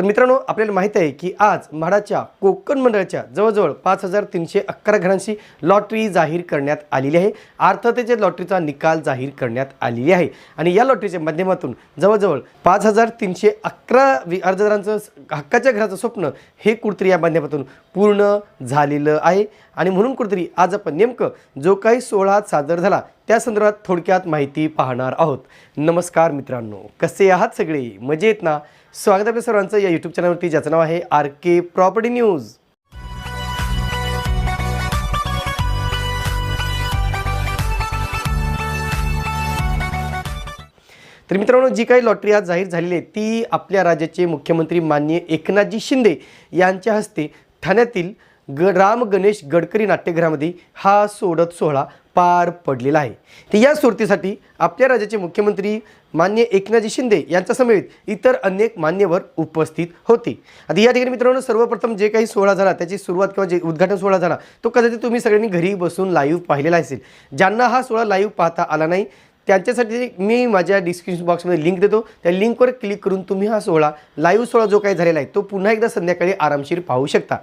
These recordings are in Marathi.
तर मित्रांनो आपल्याला माहीत आहे की आज म्हाडाच्या कोकण मंडळाच्या जवळजवळ पाच हजार तीनशे अकरा घरांची लॉटरी जाहीर करण्यात आलेली आहे. अर्थतेच्या लॉटरीचा निकाल जाहीर करण्यात आलेली आहे. आणि या लॉटरीच्या माध्यमातून जवळजवळ पाच हजार तीनशे अकरा अर्जदारांचं हक्काच्या घराचं स्वप्न हे कुठतरी या माध्यमातून पूर्ण झालेलं आहे. आणि म्हणून कुठतरी आज आपण नेमकं जो काही सोहळा सादर झाला त्या संदर्भात थोडक्यात माहिती पाहणार आहोत. नमस्कार मित्रांनो कसे आहात सगळे? मजेत ना? स्वागत आपल्या सर्वांचं या यूट्यूब चॅनलवरती ज्याचं नाव आहे आर के प्रॉपर्टी न्यूज तर मित्रांनो जी काही लॉटरी आज जाहीर झालेली आहे ती आपल्या राज्याचे मुख्यमंत्री माननीय एकनाथजी शिंदे यांच्या हस्ते ठाण्यातील ग राम गणेश गडकरी नाट्यगृहामध्ये हा सोडत सोहळा पार पडलेला आहे. तर या सुरतीसाठी आपल्या राज्याचे मुख्यमंत्री मान्य एकनाथजी शिंदे यांच्यासमवेत इतर अनेक मान्यवर उपस्थित होते. आता या ठिकाणी मित्रांनो सर्वप्रथम जे काही सोहळा झाला त्याची सुरुवात किंवा जे उद्घाटन सोहळा झाला तो कदाचित तुम्ही सगळ्यांनी घरी बसून लाईव्ह पाहिलेला असेल. ज्यांना हा सोहळा लाईव्ह पाहता आला नाही त्यांच्यासाठी मी माझ्या डिस्क्रिप्शन बॉक्समध्ये लिंक देतो. त्या लिंकवर क्लिक करून तुम्ही हा सोहळा लाईव्ह सोहळा जो काही झालेला आहे तो पुन्हा एकदा संध्याकाळी आरामशीर पाहू शकता.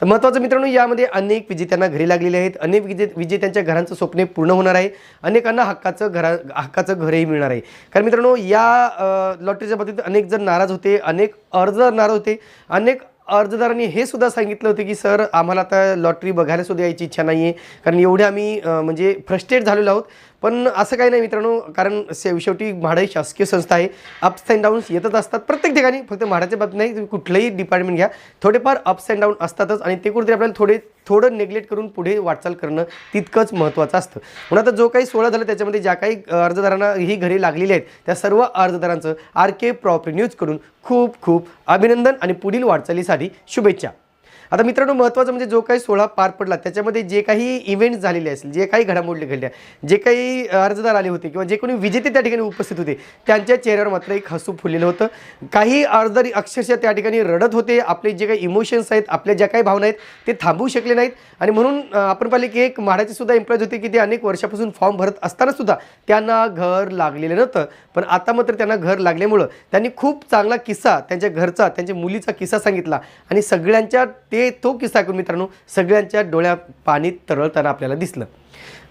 तर महत्त्वाचं मित्रांनो यामध्ये अनेक विजेत्यांना घरी लागलेले आहेत. अनेक विजे विजेत्यांच्या घरांचं स्वप्ने पूर्ण होणार आहे. अनेकांना हक्काचं घरा हक्काचं घरही मिळणार आहे. कारण मित्रांनो या लॉटरीच्या बाबतीत अनेक जण नाराज होते अनेक अर्ज नाराज होते अनेक अर्जदारांनी हे सुद्धा सांगितलं होतं की सर आम्हाला आता लॉटरी बघायला सुद्धा यायची इच्छा नाही आहे कारण एवढे आम्ही म्हणजे फ्रस्ट्रेट झालेलो आहोत. पण असं काही नाही मित्रांनो. कारण शेव शेवटी म्हाडा ही शासकीय संस्था आहे. अप्स अँड डाऊन्स येतच असतात प्रत्येक ठिकाणी. फक्त म्हाडाच्या बाबतीत नाही तुम्ही कुठलंही डिपार्टमेंट घ्या. थोडेफार अप्स अँड डाऊन असतातच. आणि ते कुठेतरी आपल्याला थोडे थोडं नेग्लेक्ट करून पुढे वाटचाल करणं तितकंच महत्त्वाचं असतं. म्हणून आता जो काही सोहळा झाला त्याच्यामध्ये ज्या काही अर्जदारांना ही घरे लागलेली आहेत त्या सर्व अर्जदारांचं आर के प्रॉपर्टी न्यूजकडून खूप खूप अभिनंदन आणि पुढील वाटचालीसाठी शुभेच्छा. आता मित्रांनो महत्त्वाचं म्हणजे जो काही सोहळा पार पडला त्याच्यामध्ये जे काही इव्हेंट्स झालेले असतील जे काही घडामोडी घडल्या जे काही अर्जदार आले होते किंवा जे कोणी विजेते त्या ठिकाणी उपस्थित होते त्यांच्या चेहऱ्यावर मात्र एक हसू फुललेलं होतं. काही अर्जदार अक्षरशः त्या ठिकाणी रडत होते आपले जे काही इमोशन्स आहेत आपल्या ज्या काही भावना आहेत ते थांबवू शकले नाहीत. आणि म्हणून आपण पाहिले की एक म्हाडाचे सुद्धा एम्प्लॉईज होते की ते अनेक वर्षापासून फॉर्म भरत असताना सुद्धा त्यांना घर लागलेलं नव्हतं. पण आता मात्र त्यांना घर लागल्यामुळं त्यांनी खूप चांगला किस्सा त्यांच्या घरचा त्यांच्या मुलीचा किस्सा सांगितला. आणि सगळ्यांच्या ते तो किस्सा ऐकून मित्रांनो सगळ्यांच्या डोळ्या पाणी तरळताना आपल्याला दिसलं.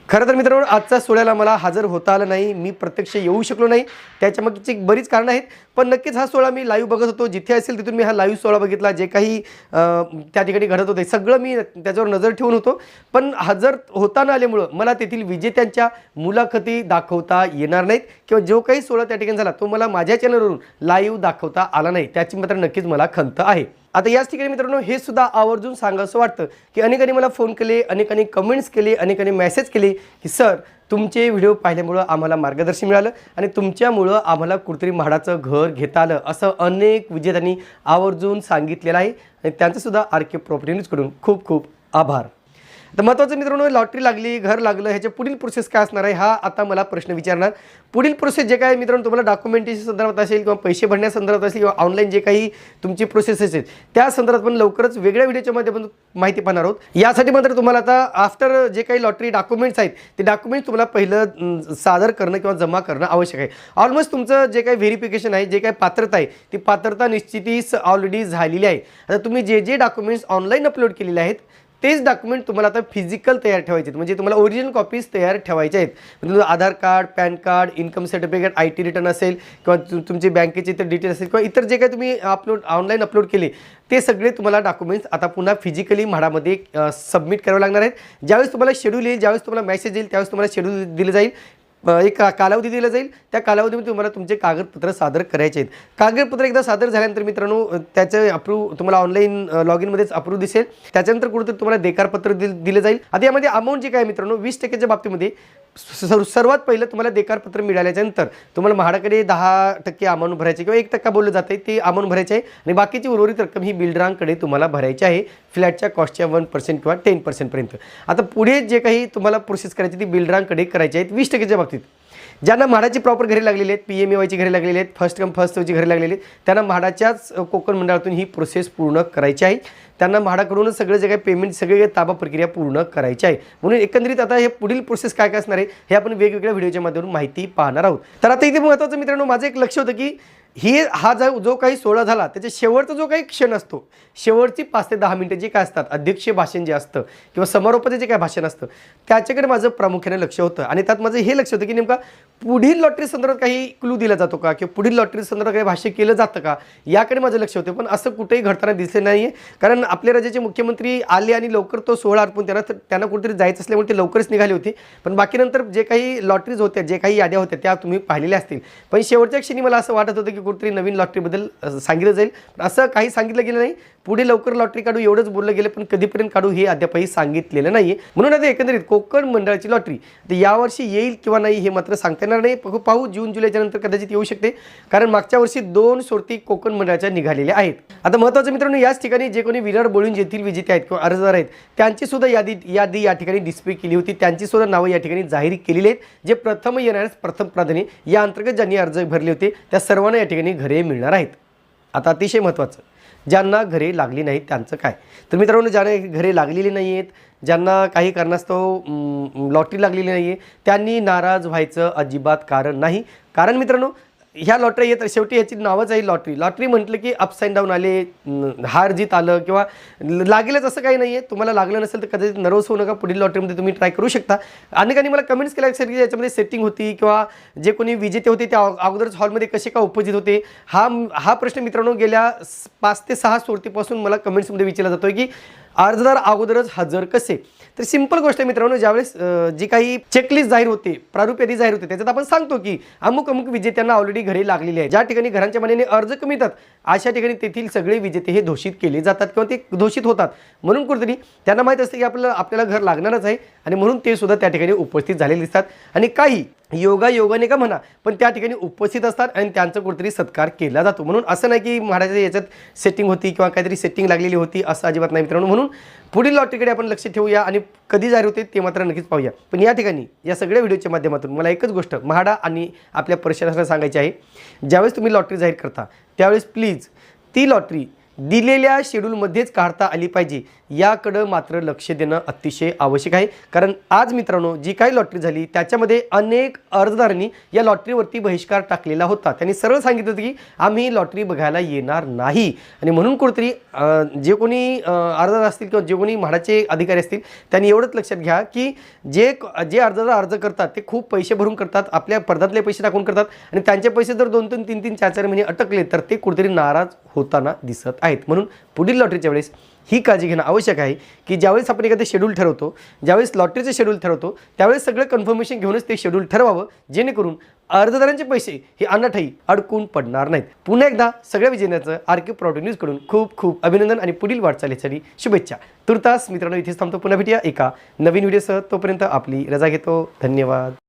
खरं तर मित्रांनो आजच्या सोहळ्याला मला हजर होता आलं नाही मी प्रत्यक्ष येऊ शकलो नाही. त्याच्या मागची बरीच कारणं आहेत पण नक्कीच हा सोहळा मी लाईव्ह बघत होतो. जिथे असेल तिथून मी हा लाईव्ह सोहळा बघितला. जे काही त्या ठिकाणी घडत होते सगळं मी त्याच्यावर नजर ठेवून होतो. पण हजर होता न आल्यामुळं मला तेथील विजेत्यांच्या मुलाखती दाखवता येणार नाहीत किंवा जो काही सोहळा त्या ठिकाणी झाला तो मला माझ्या चॅनलवरून लाईव्ह दाखवता आला नाही. त्याची मात्र नक्कीच मला खंत आहे. आता याच ठिकाणी मित्रांनो हे सुद्धा आवर्जून सांगावंसं वाटतं की अनेकांनी मला फोन केले अनेकांनी कमेंट्स केले अनेकांनी मेसेज केले की सर तुमचे व्हिडिओ पाहिल्यामुळं आम्हाला मार्गदर्शन मिळालं आणि तुमच्यामुळं आम्हाला कुठतरी म्हाडाचं घर घेता आलं असं अनेक विजेत्यांनी आवर्जून सांगितलेलं आहे. आणि त्यांचंसुद्धा आर के प्रॉपर्टी न्यूजकडून खूप खूप आभार. तर महत्त्वाचं मित्रांनो लॉटरी लागली घर लागलं ह्याच्या पुढील प्रोसेस काय असणार आहे हा आता मला प्रश्न विचारणार. पुढील प्रोसेस जे काय मित्रांनो तुम्हाला डॉक्युमेंटेशन संदर्भात असेल किंवा पैसे भरण्या संदर्भात असेल किंवा ऑनलाईन जे काही तुमची प्रोसेस असेल त्या संदर्भात पण लवकरच वेगळ्या व्हिडिओच्या माध्यमातून माहिती पाहणार आहोत. यासाठी मात्र तुम्हाला आता आफ्टर जे काही लॉटरी डॉक्युमेंट्स आहेत ते डॉक्युमेंट्स तुम्हाला पहिलं सादर करणं किंवा जमा करणं आवश्यक आहे. ऑलमोस्ट तुमचं जे काही व्हेरिफिकेशन आहे जे काही पात्रता आहे ती पात्रता निश्चितीच ऑलरेडी झालेली आहे. आता तुम्ही जे जे डॉक्युमेंट्स ऑनलाईन अपलोड केलेले आहेत तेच डॉक्युमेंट तुम्हाला आता फिजिकल तयार ठेवायचे आहेत. म्हणजे तुम्हाला ओरिजिनल कॉपीज तयार ठेवायच्या आहेत. म्हणजे तुमचं Aadhaar card PAN card income certificate I T return असेल किंवा तु- तुमचे बँकेचे इतर डिटेल असेल किंवा इतर जे काही तुम्ही अपलोड ऑनलाईन अपलोड केले ते सगळे तुम्हाला डॉक्युमेंट्स आता पुन्हा फिजिकली म्हाडामध्ये सबमिट करावे लागणार आहेत. ज्यावेळेस तुम्हाला शेड्यूल येईल ज्यावेळेस तुम्हाला मेसेज येईल त्यावेळेस तुम्हाला शेड्यूल दिलं जाईल. एक कालावधी दिला जाईल. त्या कालावधीमध्ये तुम्हाला तुमचे कागदपत्र सादर करायचे आहेत. कागदपत्र एकदा सादर झाल्यानंतर मित्रांनो त्याचे अप्रूव्ह तुम्हाला ऑनलाईन लॉग इनमध्येच अप्रूव्ह दिसेल. त्याच्यानंतर कुठेतरी तुम्हाला देकारपत्र दिलं जाईल. आता यामध्ये अमाऊंट जे काय मित्रांनो वीस टक्क्याच्या बाबतीमध्ये सर्व- सर्वात पहिलं तुम्हाला देकारपत्र मिळाल्याच्यानंतर तुम्हाला म्हाडाकडे दहा टक्के अमाऊंट भरायचे किंवा एक टक्का बोललं जातं ते अमाऊंट भरायचे आहे. आणि बाकीची उर्वरित रक्कम ही बिल्डरांकडे तुम्हाला भरायची आहे. फ्लॅटच्या कॉस्टच्या वन पर्सेंट किंवा टेन पर्सेंटपर्यंत. आता पुढे जे काही तुम्हाला प्रोसेस करायची ती बिल्डरांकडे करायची आहेत वीस टक्केच्या बाबतीत. ज्यांना म्हाडाची प्रॉपर घरे लागलेली आहेत पी एम ए वायची घरे लागलेली आहेत फर्स्ट कम फर्स्ट ची घरे लागलेली आहेत त्यांना म्हाडाच्याच कोकण मंडळातून ही प्रोसेस पूर्ण करायची आहे. त्यांना म्हाडाकडूनच सगळं जे काही पेमेंट सगळे काही ताबा प्रक्रिया पूर्ण करायची आहे. म्हणून एकंदरीत आता हे पुढील प्रोसेस काय काय असणार आहे हे आपण वेगवेगळ्या व्हिडिओच्या माध्यमातून माहिती पाहणार आहोत. तर आता इथे महत्त्वाचं मित्रांनो माझं एक लक्ष होतं की ही हा जो जो काही सोहळा झाला त्याच्या शेवटचा जो काही क्षण असतो शेवटची पाच ते दहा मिनिटं जे काय असतात अध्यक्षीय भाषण जे असतं किंवा समारोपाचं जे काय भाषण असतं त्याच्याकडे माझं प्रामुख्याने लक्ष होतं. आणि त्यात माझं हे लक्ष होतं की नेमका पुढील लॉटरी संदर्भात काही क्लू दिला जातो का? किंवा पुढील लॉटरी संदर्भात काही भाष्य केलं जातं का? याकडे माझं लक्ष होतं पण असं कुठेही घडताना दिसले नाही आहे कारण आपल्या राज्याचे मुख्यमंत्री आले आणि लवकर तो सोहळा अर्पून त्यांना त्यांना कुठेतरी जायचं असल्यामुळे ते लवकरच निघाले होते. पण बाकी नंतर जे काही लॉटरीज होत्या जे काही याद्या होत्या त्या तुम्ही पाहिलेल्या असतील. पण शेवटच्या क्षणी मला असं वाटत होतं की कुठेतरी नवीन लॉटरीबद्दल सांगितलं जाईल. पण असं काही सांगितलं गेलं नाही. पुढे लवकर लॉटरी काढू एवढंच बोललं गेलं पण कधीपर्यंत काढू हे अद्यापही सांगितलेलं नाही म्हणून आता एकंदरीत कोकण मंडळाची लॉटरी तर यावर्षी येईल किंवा नाही हे मात्र सांगता येणार नाही पाहू- जून जुलैच्या नंतर कदाचित येऊ शकते. कारण मागच्या वर्षी दोन सोडती कोकण मंडळाच्या निघालेल्या आहेत. आता महत्त्वाचं मित्रांनो याच ठिकाणी जे कोणी विराट बोलून येथील विजेते आहेत किंवा अर्जदार आहेत त्यांची सुद्धा यादी यादी या ठिकाणी डिस्प्ले केली होती. त्यांची सुद्धा नावं या ठिकाणी जाहीर केलेली आहेत. जे प्रथम येणाऱ्या प्रथम प्राधान्य या अंतर्गत ज्यांनी अर्ज भरले होते त्या सर्वांना या ठिकाणी घरे मिळणार आहेत. आता अतिशय महत्त्वाचं. ज्यांना घरे लागली नाहीत त्यांचं काय? तर मित्रांनो ज्यांना घरे लागलेली नाही आहेत ज्यांना काही कारणास्तव लॉटरी लागलेली नाही आहे त्यांनी नाराज व्हायचं अजिबात कारण नाही. कारण मित्रांनो ह्या लॉटरी येत शेवटी ह्याची नावच आहे लॉटरी लॉटरी म्हटलं की अप्स अँड डाऊन आले हार जीत आलं किंवा लागेलच असं काही नाही आहे तुम्हाला लागलं नसेल तर कदाचित नर्वस होऊ नका पुढील लॉटरीमध्ये तुम्ही ट्राय करू शकता. अनेकांनी मला कमेंट्स केल्या सर की याच्यामध्ये सेटिंग होती किंवा जे कोणी विजेते होते त्या अगोदरच हॉलमध्ये कसे का उपस्थित होते? हा हा प्रश्न मित्रांनो गेल्या पाच ते सहा सोडतीपासून मला कमेंट्समध्ये विचारला आहे की अर्जदार अगोदरच हजर कसे? तर सिंपल गोष्ट आहे मित्रांनो ज्यावेळेस जी काही चेकलिस्ट जाहीर होते प्रारूप यादी जाहीर होते त्याच्यात आपण सांगतो की अमुक अमुक विजेत्यांना ऑलरेडी घरे लागलेली आहे ज्या ठिकाणी घरांच्या मानाने अर्ज कमी येतात अशा ठिकाणी तेथील सगळे विजेते हे घोषित केले जातात किंवा ते घोषित होतात. म्हणून कुठेतरी त्यांना माहीत असते की आपल्याला आपल्याला घर लागणारच आहे आणि म्हणून ते सुद्धा त्या ठिकाणी उपस्थित झालेले दिसतात. आणि काही योगा योगाने का म्हणा पण त्या ठिकाणी उपस्थित असतात आणि त्यांचा कुठेतरी सत्कार केला जातो. म्हणून असं नाही की महाराजाच्या याच्यात सेटिंग होती किंवा काहीतरी सेटिंग लागलेली होती असं अजिबात नाही मित्रांनो. म्हणून पुढील लॉटरीकडे आपण लक्ष ठेवूया आणि कधी जाहीर होते ते मात्र नक्कीच पाहूया. पण या ठिकाणी या सगळ्या व्हिडिओच्या माध्यमातून मला एकच गोष्ट म्हाडा आणि आपल्या प्रशासनाला सांगायची आहे. ज्यावेळेस तुम्ही लॉटरी जाहीर करता त्यावेळेस प्लीज ती लॉटरी दिलेल्या शेड्यूलमध्येच काढता आली पाहिजे. याकडं मात्र लक्ष देणं अतिशय आवश्यक आहे. कारण आज मित्रांनो जी काही लॉटरी झाली त्याच्यामध्ये अनेक अर्जदारांनी या लॉटरीवरती बहिष्कार टाकलेला होता. त्यांनी सरळ सांगितलं होतं की आम्ही लॉटरी बघायला येणार नाही. आणि म्हणून कुठेतरी जे कोणी अर्जदार असतील किंवा जे कोणी म्हाडाचे अधिकारी असतील त्यांनी एवढंच लक्षात घ्या की जे जे अर्जदार अर्ज करतात ते खूप पैसे भरून करतात आपल्या पर्दातले पैसे टाकून करतात आणि त्यांचे पैसे जर दोन दोन तीन तीन चार चार महिने अटकले तर ते कुठेतरी नाराज होताना दिसत आहेत. म्हणून पुढील लॉटरीच्या वेळेस ही काळजी घेणं आवश्यक आहे की ज्यावेळेस आपण एखादं शेड्यूल ठरवतो ज्यावेळेस लॉटरीचं शेड्यूल ठरवतो त्यावेळेस सगळं कन्फर्मेशन घेऊनच ते शेड्यूल ठरवावं जेणेकरून अर्जदारांचे पैसे हे अनाठाई अडकून पडणार नाहीत. पुन्हा एकदा सगळ्या विजेत्याचं आर के प्रॉड न्यूजकडून खूप खूप अभिनंदन आणि पुढील वाटचालीसाठी शुभेच्छा. तुर्तास मित्रांनो इथेच थांबतो. पुन्हा भेटूया एका नवीन व्हिडिओसह तोपर्यंत आपली रजा घेतो. धन्यवाद.